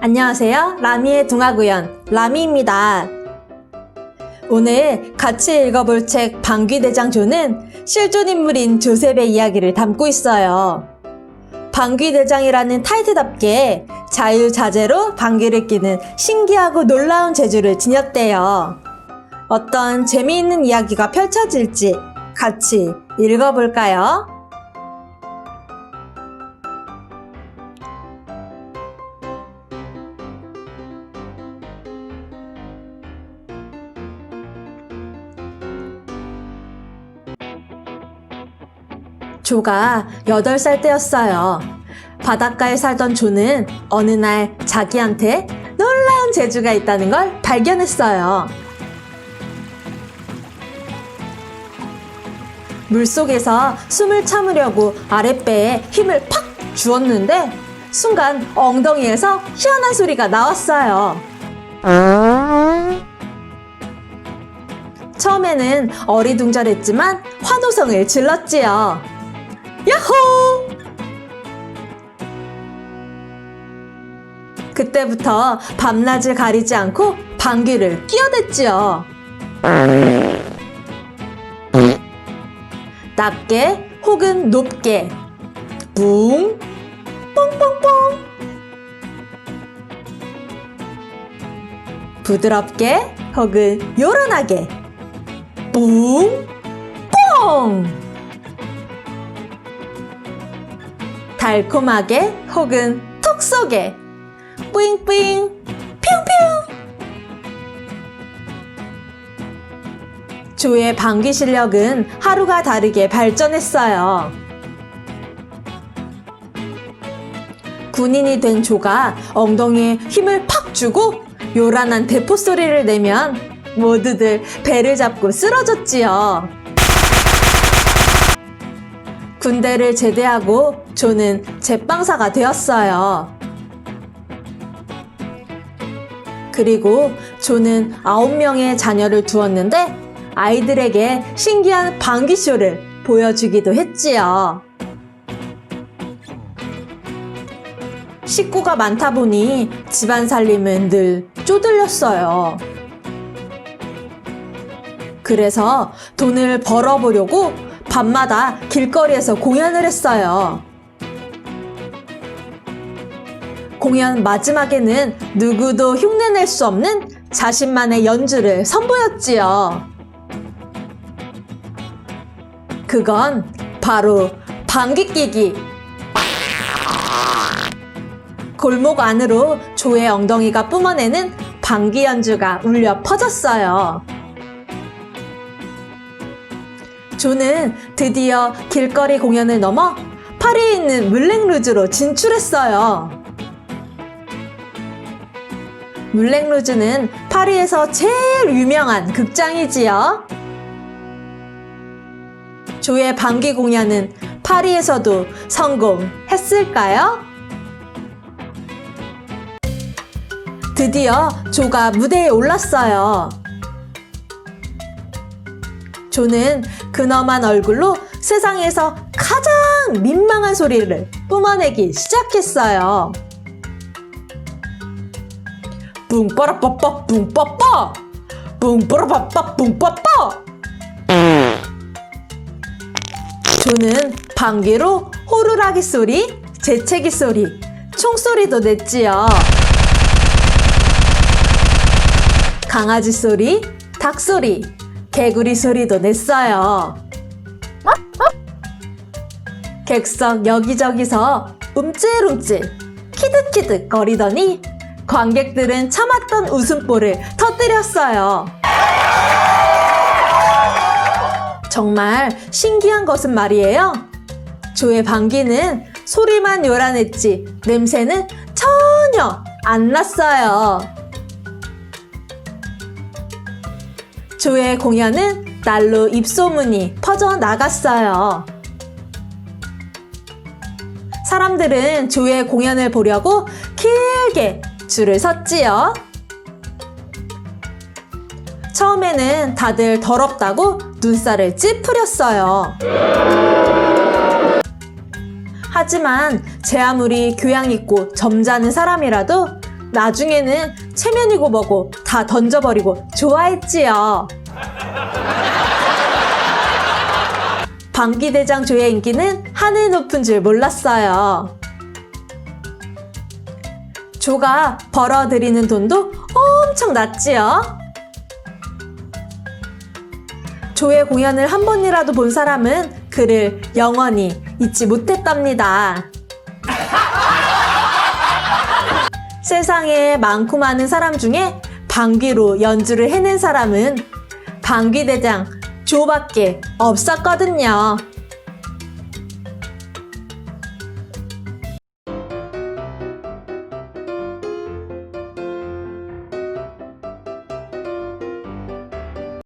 안녕하세요. 라미의 둥아구연 라미입니다. 오늘 같이 읽어볼 책 방귀대장조는 실존 인물인 조셉의 이야기를 담고 있어요. 방귀대장이라는 타이틀답게 자유자재로 방귀를 뀌는 신기하고 놀라운 재주를 지녔대요. 어떤 재미있는 이야기가 펼쳐질지 같이 읽어볼까요? 조가 8살 때였어요. 바닷가에 살던 조는 어느 날 자기한테 놀라운 재주가 있다는 걸 발견했어요. 물속에서 숨을 참으려고 아랫배에 힘을 팍 주었는데 순간 엉덩이에서 희한한 소리가 나왔어요. 처음에는 어리둥절했지만 환호성을 질렀지요. 야호! 그때부터 밤낮을 가리지 않고 방귀를 끼어댔지요. 낮게 혹은 높게 뿡 뽕뽕뽕 부드럽게 혹은 요란하게 뿡 뽕 달콤하게 혹은 톡 쏘게 뿌잉뿌잉 뿅뿅 조의 방귀 실력은 하루가 다르게 발전했어요. 군인이 된 조가 엉덩이에 힘을 팍 주고 요란한 대포 소리를 내면 모두들 배를 잡고 쓰러졌지요. 군대를 제대하고 조는 제빵사가 되었어요. 그리고 조는 아홉 명의 자녀를 두었는데 아이들에게 신기한 방귀쇼를 보여주기도 했지요. 식구가 많다 보니 집안 살림은 늘 쪼들렸어요. 그래서 돈을 벌어보려고 밤마다 길거리에서 공연을 했어요. 공연 마지막에는 누구도 흉내낼 수 없는 자신만의 연주를 선보였지요. 그건 바로 방귀 끼기. 골목 안으로 조의 엉덩이가 뿜어내는 방귀 연주가 울려 퍼졌어요. 조는 드디어 길거리 공연을 넘어 파리에 있는 물랭루즈로 진출했어요. 물랭루즈는 파리에서 제일 유명한 극장이지요. 조의 방귀 공연은 파리에서도 성공했을까요? 드디어 조가 무대에 올랐어요. 조는 근엄한 얼굴로 세상에서 가장 민망한 소리를 뿜어내기 시작했어요. 뿡빠라빠빠 뿡빠빠 뿡빠라빠빠 뿡빠빠 조는 방귀로 호루라기 소리, 재채기 소리, 총소리도 냈지요. 강아지 소리, 닭 소리, 개구리 소리도 냈어요. 객석 여기저기서 움찔움찔, 키득키득 거리더니 관객들은 참았던 웃음보를 터뜨렸어요. 정말 신기한 것은 말이에요. 조의 방귀는 소리만 요란했지 냄새는 전혀 안 났어요. 조의 공연은 날로 입소문이 퍼져 나갔어요. 사람들은 조의 공연을 보려고 길게 줄을 섰지요. 처음에는 다들 더럽다고 눈살을 찌푸렸어요. 하지만 제 아무리 교양 있고 점잖은 사람이라도 나중에는 체면이고 뭐고 다 던져버리고 좋아했지요. 방귀대장 조의 인기는 하늘 높은 줄 몰랐어요. 조가 벌어들이는 돈도 엄청 났지요. 조의 공연을 한 번이라도 본 사람은 그를 영원히 잊지 못했답니다. 세상에 많고 많은 사람 중에 방귀로 연주를 해낸 사람은 방귀대장 조밖에 없었거든요.